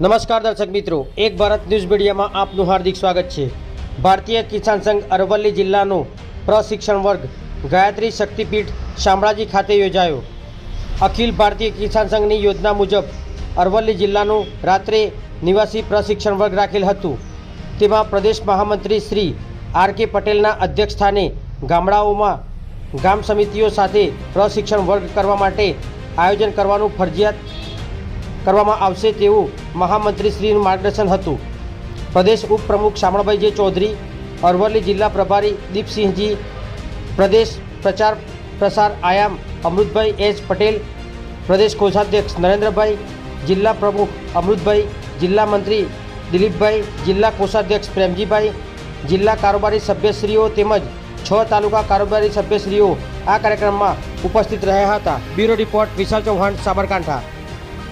નમસ્કાર દર્શક મિત્રો, એક ભારત ન્યૂઝ મીડિયામાં આપનું હાર્દિક સ્વાગત છે. ભારતીય કિસાન સંઘ અરવલ્લી જિલ્લાનો પ્રશિક્ષણ વર્ગ ગાયત્રી શક્તિપીઠ શામળાજી ખાતે યોજાયો. અખિલ ભારતીય કિસાન સંઘની યોજના મુજબ અરવલ્લી જિલ્લાનું રાત્રે નિવાસી પ્રશિક્ષણ વર્ગ રાખેલ હતું. તેમાં પ્રદેશ મહામંત્રી શ્રી આર કે પટેલના અધ્યક્ષસ્થાને ગામડાઓમાં ગામ સમિતિઓ સાથે પ્રશિક્ષણ વર્ગ કરવા માટે આયોજન કરવાનું ફરજિયાત કરવામાં આવશે તેવું મહામંત્રીશ્રીનું માર્ગદર્શન હતું. પ્રદેશ ઉપપ્રમુખ શામળભાઈ જે ચૌધરી, અરવલ્લી જિલ્લા પ્રભારી દીપસિંહજી, પ્રદેશ પ્રચાર પ્રસાર આયામ અમૃતભાઈ એચ પટેલ, પ્રદેશ કોષાધ્યક્ષ નરેન્દ્રભાઈ, જિલ્લા પ્રમુખ અમૃતભાઈ, જિલ્લા મંત્રી દિલીપભાઈ, જિલ્લા કોષાધ્યક્ષ પ્રેમજીભાઈ, જિલ્લા કારોબારી સભ્યશ્રીઓ તેમજ છ તાલુકા કારોબારી સભ્યશ્રીઓ આ કાર્યક્રમમાં ઉપસ્થિત રહ્યા હતા. Bureau report Vishal Chauhan, Sabarkantha.